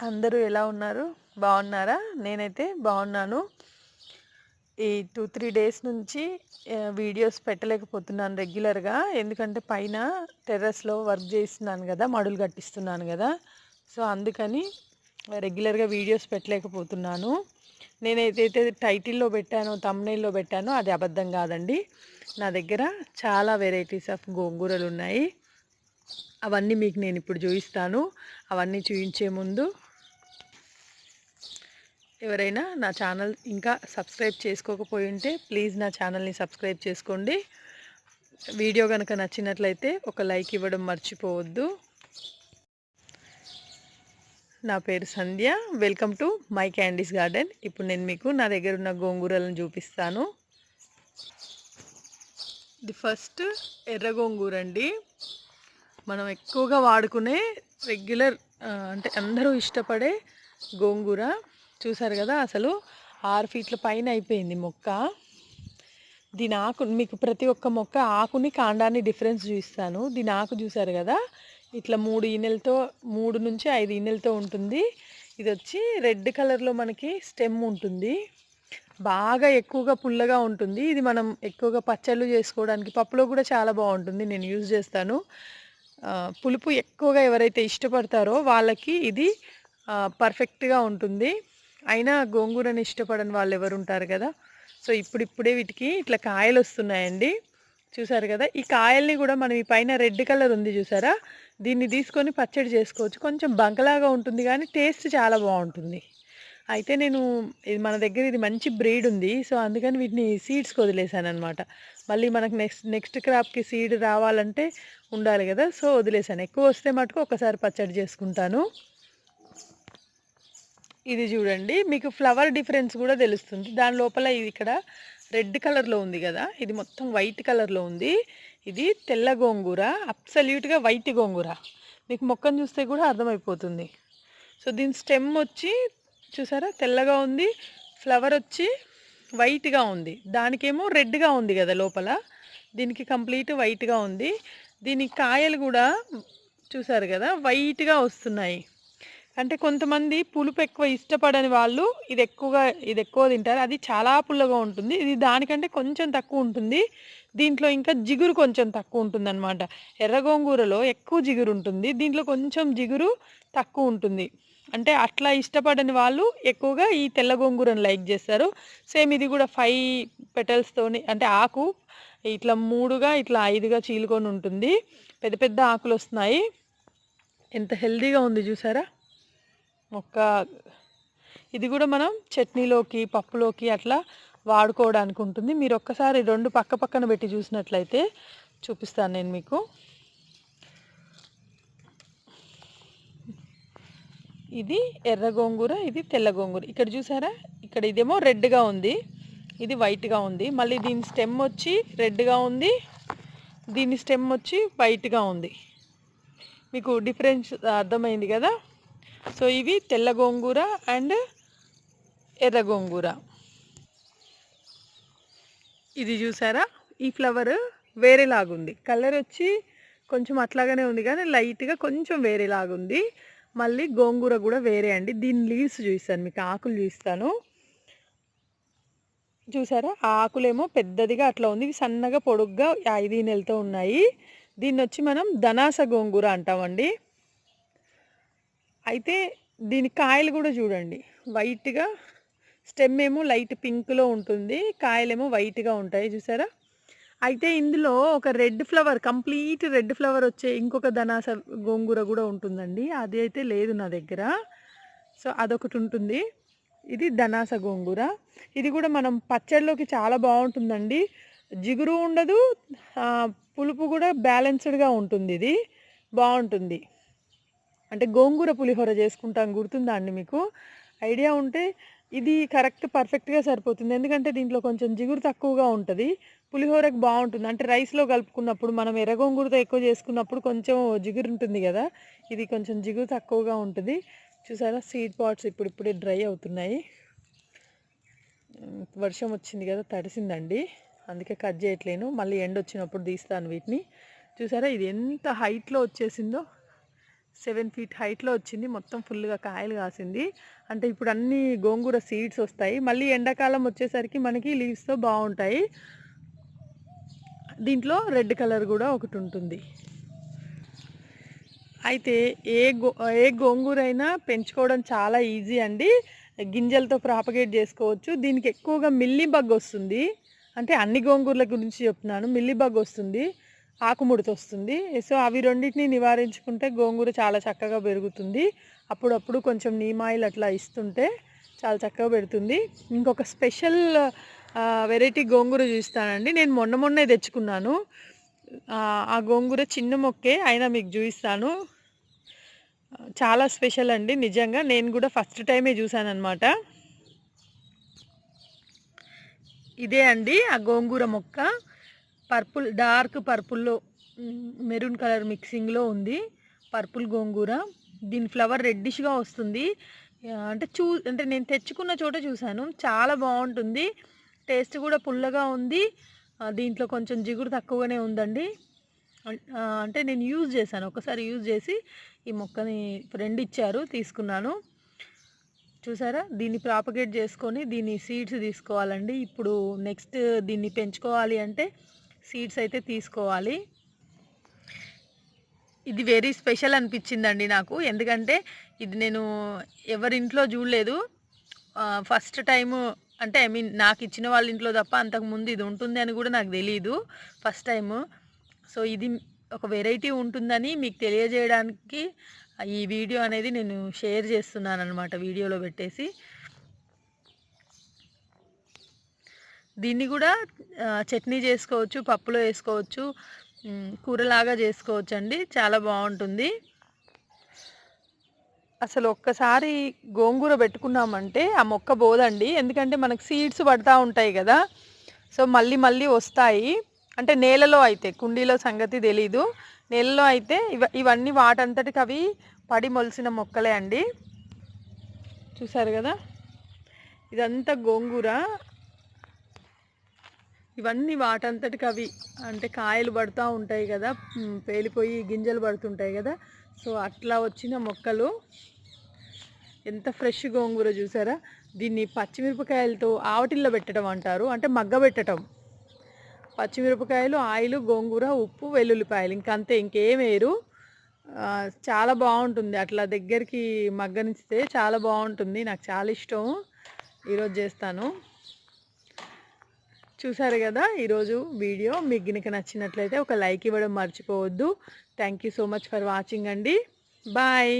అందరూ ఎలా ఉన్నారు? బాగున్నారా? నేనైతే బాగున్నాను. ఈ టూ త్రీ డేస్ నుంచి వీడియోస్ పెట్టలేకపోతున్నాను రెగ్యులర్గా. ఎందుకంటే పైన టెర్రస్లో వర్క్ చేస్తున్నాను కదా మడులు కట్టిస్తున్నాను కదా. సో అందుకని రెగ్యులర్గా వీడియోస్ పెట్టలేకపోతున్నాను. నేనైతే టైటిల్లో పెట్టానో తమ్నైల్లో పెట్టానో. అది అబద్ధం కాదండి. నా దగ్గర చాలా వెరైటీస్ ఆఫ్ గోంగూరలు ఉన్నాయి. అవన్నీ మీకు నేను ఇప్పుడు చూపిస్తాను. అవన్నీ చూపించే ముందు ఎవరైనా నా ఛానల్ ఇంకా సబ్స్క్రైబ్ చేసుకోకపోయి ఉంటే ప్లీజ్ నా ఛానల్ని సబ్స్క్రైబ్ చేసుకోండి. వీడియో కనుక నచ్చినట్లయితే ఒక లైక్ ఇవ్వడం మర్చిపోవద్దు. నా పేరు Sandhya. Welcome to my candies garden. ఇప్పుడు నేను మీకు నా దగ్గర ఉన్న గోంగూరలను చూపిస్తాను. ది ఫస్ట్ ఎర్ర గోంగూర అండి. మనం ఎక్కువగా వాడుకునే రెగ్యులర్ అంటే అందరూ ఇష్టపడే గోంగూర. చూసారు కదా అసలు? ఆరు ఫీట్ల పైన అయిపోయింది మొక్క. దీని ఆకు మీకు ప్రతి ఒక్క మొక్క ఆకుని కాండాన్ని డిఫరెన్స్ చూపిస్తాను. దీని ఆకు చూసారు కదా? ఇట్లా మూడు ఈనెలతో మూడు నుంచి ఐదు ఈనెలతో ఉంటుంది. ఇది వచ్చి రెడ్ కలర్లో మనకి స్టెమ్ ఉంటుంది. బాగా ఎక్కువగా పుల్లగా ఉంటుంది. ఇది మనం ఎక్కువగా పచ్చళ్ళు చేసుకోవడానికి పప్పులో కూడా చాలా బాగుంటుంది. నేను యూజ్ చేస్తాను. పులుపు ఎక్కువగా ఎవరైతే ఇష్టపడతారో వాళ్ళకి ఇది పర్ఫెక్ట్గా ఉంటుంది. అయినా గోంగూరని ఇష్టపడని వాళ్ళు ఎవరు ఉంటారు కదా? సో ఇప్పుడిప్పుడే వీటికి ఇట్లా కాయలు వస్తున్నాయండి చూసారు కదా? ఈ కాయల్ని కూడా మనం ఈ పైన రెడ్ కలర్ ఉంది చూసారా? దీన్ని తీసుకొని పచ్చడి చేసుకోవచ్చు. కొంచెం బంకలాగా ఉంటుంది కానీ టేస్ట్ చాలా బాగుంటుంది. అయితే నేను ఇది మన దగ్గర ఇది మంచి బ్రీడ్ ఉంది. సో అందుకని వీటిని సీడ్స్కి వదిలేసాను అనమాట మళ్ళీ మనకు నెక్స్ట్ నెక్స్ట్ క్రాప్కి సీడ్ రావాలంటే ఉండాలి కదా? సో వదిలేసాను. ఎక్కువ వస్తే మటుకు ఒకసారి పచ్చడి చేసుకుంటాను. ఇది చూడండి. మీకు ఫ్లవర్ డిఫరెన్స్ కూడా తెలుస్తుంది. దాని లోపల ఇది ఇక్కడ రెడ్ కలర్లో ఉంది కదా. ఇది మొత్తం వైట్ కలర్లో ఉంది. ఇది తెల్ల గోంగూర అబ్సల్యూట్గా వైట్ గోంగూర. మీకు మొక్కను చూస్తే కూడా అర్థమైపోతుంది. సో దీని స్టెమ్ వచ్చి చూసారా? తెల్లగా ఉంది. ఫ్లవర్ వచ్చి వైట్గా ఉంది. దానికేమో రెడ్గా ఉంది కదా లోపల. దీనికి కంప్లీట్ వైట్గా ఉంది. దీని కాయలు కూడా చూసారు కదా? వైట్గా వస్తున్నాయి. అంటే కొంతమంది పులుపు ఎక్కువ ఇష్టపడని వాళ్ళు ఇది ఎక్కువగా ఇది ఎక్కువ తింటారు. అది చాలా పుల్లగా ఉంటుంది. ఇది దానికంటే కొంచెం తక్కువ ఉంటుంది. దీంట్లో ఇంకా జిగురు కొంచెం తక్కువ ఉంటుంది అనమాట ఎర్ర గోంగూరలో ఎక్కువ జిగురు ఉంటుంది. దీంట్లో కొంచెం జిగురు తక్కువ ఉంటుంది. అంటే అట్లా ఇష్టపడని వాళ్ళు ఎక్కువగా ఈ తెల్ల గోంగూరను లైక్ చేస్తారు. సేమ్ ఇది కూడా ఫైవ్ పెటల్స్తోని అంటే ఆకు ఇట్లా మూడుగా ఇట్లా ఐదుగా చీలుకొని ఉంటుంది. పెద్ద పెద్ద ఆకులు వస్తున్నాయి. ఎంత హెల్దీగా ఉంది చూసారా? మొక్క ఇది కూడా మనం చట్నీలోకి పప్పులోకి అట్లా వాడుకోవడానికి ఉంటుంది. మీరు ఒక్కసారి రెండు పక్క పక్కన పెట్టి చూసినట్లయితే చూపిస్తాను నేను మీకు. ఇది ఎర్ర గోంగూర ఇది తెల్ల గోంగూర. ఇక్కడ చూసారా? ఇక్కడ ఇదేమో రెడ్గా ఉంది. ఇది వైట్గా ఉంది. మళ్ళీ దీని స్టెమ్ వచ్చి రెడ్గా ఉంది. దీని స్టెమ్ వచ్చి వైట్గా ఉంది. మీకు డిఫరెన్స్ అర్థమైంది కదా? సో ఇవి తెల్ల గోంగూర అండ్ ఎర్ర గోంగూర. ఇది చూసారా? ఈ ఫ్లవర్ వేరేలాగుంది. కలర్ వచ్చి కొంచెం అట్లాగానే ఉంది కానీ లైట్గా కొంచెం వేరేలాగుంది. మళ్ళీ గోంగూర కూడా వేరే అండి. దీని లీవ్స్ చూపిస్తాను మీకు ఆకులు చూపిస్తాను. చూసారా? ఆ ఆకులేమో పెద్దదిగా అట్లా ఉంది. ఇవి సన్నగా పొడుగ్గా ఐదు నెలతో ఉన్నాయి. దీన్ని వచ్చి మనం ధనాస గోంగూర అంటామండి. అయితే దీని కాయలు కూడా చూడండి. వైట్గా స్టెమ్ ఏమో లైట్ పింక్లో ఉంటుంది. కాయలేమో వైట్గా ఉంటాయి చూసారా? అయితే ఇందులో ఒక red flower complete red flower వచ్చే ఇంకొక ధనాస గోంగూర కూడా ఉంటుందండి. అది అయితే లేదు నా దగ్గర. సో అదొకటి ఉంటుంది. ఇది ధనాస గోంగూర. ఇది కూడా మనం పచ్చడిలోకి చాలా బాగుంటుందండి. జిగురు ఉండదు. పులుపు కూడా బ్యాలెన్స్డ్గా ఉంటుంది ఇది. బాగుంటుంది. అంటే గోంగూర పులిహోర చేసుకుంటాం గుర్తుందా అండి మీకు? ఐడియా ఉంటే ఇది కరెక్ట్ పర్ఫెక్ట్గా సరిపోతుంది. ఎందుకంటే దీంట్లో కొంచెం జిగురు తక్కువగా ఉంటుంది. పులిహోరకు బాగుంటుంది. అంటే రైస్లో కలుపుకున్నప్పుడు మనం ఎర్ర గోంగూరతో ఎక్కువ చేసుకున్నప్పుడు కొంచెం జిగురు ఉంటుంది కదా? ఇది కొంచెం జిగురు తక్కువగా ఉంటుంది. చూసారా? సీడ్ పాట్స్ ఇప్పుడు ఇప్పుడే డ్రై అవుతున్నాయి. వర్షం వచ్చింది కదా తడిసిందండి. అందుకే కట్ చేయట్లేను. మళ్ళీ ఎండ వచ్చినప్పుడు తీస్తాను వీటిని. చూసారా? ఇది ఎంత హైట్లో వచ్చేసిందో. సెవెన్ ఫీట్ హైట్లో వచ్చింది. మొత్తం ఫుల్గా కాయలు కాసింది. అంటే ఇప్పుడు అన్ని గోంగూర సీడ్స్ వస్తాయి. మళ్ళీ ఎండాకాలం వచ్చేసరికి మనకి లీవ్స్తో బాగుంటాయి. దీంట్లో రెడ్ కలర్ కూడా ఒకటి ఉంటుంది. అయితే ఏ గో ఏ గోంగూర అయినా పెంచుకోవడం చాలా ఈజీ అండి. గింజలతో ప్రాపగేట్ చేసుకోవచ్చు. దీనికి ఎక్కువగా మిల్లీ బగ్ వస్తుంది. అంటే అన్ని గోంగూరల గురించి చెప్తున్నాను. మిల్లీ బగ్ వస్తుంది. ఆకుముడత వస్తుంది సో అవి రెండింటిని నివారించుకుంటే గోంగూర చాలా చక్కగా పెరుగుతుంది. అప్పుడప్పుడు కొంచెం నీమాయిల్ అట్లా ఇస్తుంటే చాలా చక్కగా పెడుతుంది. ఇంకొక స్పెషల్ వెరైటీ గోంగూర చూస్తానండి. నేను మొన్న మొన్నే తెచ్చుకున్నాను. ఆ, గోంగూర చిన్న మొక్కే అయినా మీకు చూపిస్తాను. చాలా స్పెషల్ అండి నిజంగా. నేను కూడా ఫస్ట్ టైమే చూసాను అనమాట ఇదే అండి ఆ గోంగూర మొక్క. పర్పుల్ డార్క్ పర్పుల్లో మెరూన్ కలర్ మిక్సింగ్లో ఉంది. పర్పుల్ గోంగూర. దీని ఫ్లవర్ రెడ్డిష్గా వస్తుంది. అంటే చూ అంటే నేను తెచ్చుకున్న చోట చూశాను. చాలా బాగుంటుంది. టేస్ట్ కూడా పుల్లగా ఉంది. దీంట్లో కొంచెం జిగురు తక్కువగానే ఉందండి. అంటే నేను యూజ్ చేశాను. ఒకసారి యూజ్ చేసి ఈ మొక్కని ఫ్రెండ్ ఇచ్చారు తీసుకున్నాను. చూసారా? దీన్ని ప్రాపగేట్ చేసుకొని దీన్ని సీడ్స్ తీసుకోవాలండి. ఇప్పుడు నెక్స్ట్ దీన్ని పెంచుకోవాలి అంటే సీడ్స్ అయితే తీసుకోవాలి. ఇది వెరీ స్పెషల్ అనిపించిందండి నాకు. ఎందుకంటే ఇది నేను ఎవరింట్లో చూడలేదు. ఫస్ట్ టైము అంటే ఐ మీన్ నాకు ఇచ్చిన వాళ్ళ ఇంట్లో తప్ప అంతకుముందు ఇది ఉంటుంది అని కూడా నాకు తెలియదు ఫస్ట్ టైము. సో ఇది ఒక వెరైటీ ఉంటుందని మీకు తెలియజేయడానికి ఈ వీడియో అనేది నేను షేర్ చేస్తున్నాను అనమాట వీడియోలో పెట్టేసి. దీన్ని కూడా చట్నీ చేసుకోవచ్చు పప్పులో వేసుకోవచ్చు కూరలాగా చేసుకోవచ్చు అండి చాలా బాగుంటుంది. అసలు ఒక్కసారి గోంగూర పెట్టుకున్నామంటే ఆ మొక్క పోదండి ఎందుకంటే మనకు సీడ్స్ పడతా ఉంటాయి కదా. సో మళ్ళీ మళ్ళీ వస్తాయి. అంటే నేలలో అయితే కుండీలో సంగతి తెలీదు. నేలలో అయితే ఇవ ఇవన్నీ వాటంతటికి అవి పడి మొలిసిన మొక్కలే అండి. చూసారు కదా? ఇదంతా గోంగూర. ఇవన్నీ వాటంతటికి అవి అంటే కాయలు పడుతూ ఉంటాయి కదా పేలిపోయి గింజలు పడుతుంటాయి కదా. సో అట్లా వచ్చిన మొక్కలు ఎంత ఫ్రెష్ గోంగూర చూసారా? దీన్ని పచ్చిమిరపకాయలతో ఆవటిల్లో పెట్టడం అంటారు అంటే మగ్గ పెట్టడం పచ్చిమిరపకాయలు ఆయిల్ గోంగూర ఉప్పు వెల్లుల్లిపాయలు ఇంకంతే ఇంకేం వేయరు. చాలా బాగుంటుంది. అట్లా దగ్గరికి మగ్గనిస్తే చాలా బాగుంటుంది. నాకు చాలా ఇష్టం. ఈరోజు చేస్తాను. చూసారు కదా ఈరోజు వీడియో. మీకు గినక నచ్చినట్లయితే ఒక లైక్ ఇవ్వడం మర్చిపోవద్దు. Thank you so much for watching అండి. బాయ్